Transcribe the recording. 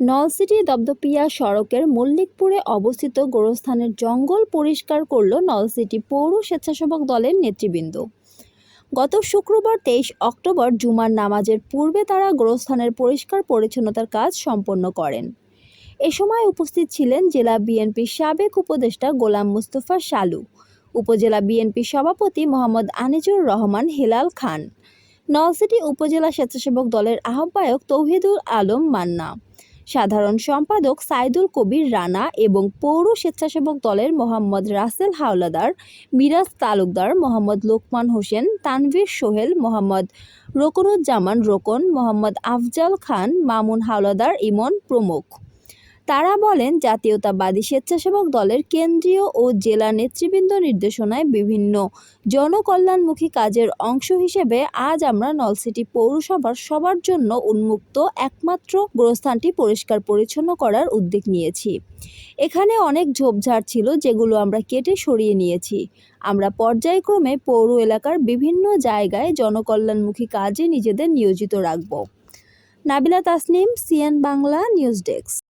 নলসিটি দপদপিয়া সড়কের মল্লিকপুরে অবস্থিত গোরস্থানের জঙ্গল পরিষ্কার করল নলসিটি পৌর স্বেচ্ছাসেবক দলের নেতৃবৃন্দ। গত শুক্রবার তেইশ অক্টোবর জুমার নামাজের পূর্বে তারা গোরস্থানের পরিষ্কার পরিচ্ছন্নতার কাজ সম্পন্ন করেন। এ সময় উপস্থিত ছিলেন জেলা বিএনপির সাবেক উপদেষ্টা গোলাম মুস্তফা শালু, উপজেলা বিএনপি সভাপতি মোহাম্মদ আনিজুর রহমান হেলাল খান, নলসিটি উপজেলা স্বেচ্ছাসেবক দলের আহ্বায়ক তৌহিদুল আলম মান্না সাধারণ সম্পাদক সাইদুল কবির রানা এবং পৌর স্বেচ্ছাসেবক দলের মোহাম্মদ রাসেল হাওলাদার, মিরাজ তালুকদার মোহাম্মদ লোকমান হোসেন, তানভীর সোহেল, মোহাম্মদ রোকনুজ্জামান রোকন, মোহাম্মদ আফজাল খান, মামুন হাওলাদার ইমন প্রমুখ। তারা বলেন জাতীয়তাবাদী স্বেচ্ছাসেবক দলের কেন্দ্রীয় ও জেলা নেতৃবৃন্দ নির্দেশনায় বিভিন্ন জনকল্যাণমুখী কাজের অংশ হিসেবে আজ আমরা নলসিটি পৌরসভার সবার জন্য উন্মুক্ত একমাত্র গোরস্থানটি পরিষ্কার পরিচ্ছন্ন করার উদ্যোগ নিয়েছি। এখানে অনেক ঝোপঝাড় ছিল যেগুলো আমরা কেটে সরিয়ে নিয়েছি। আমরা পর্যায়ক্রমে পৌর এলাকার বিভিন্ন জায়গায় জনকল্যাণমুখী কাজে নিজেদের নিয়োজিত রাখব। Nabila Tasnim, CN Bangla, news desk.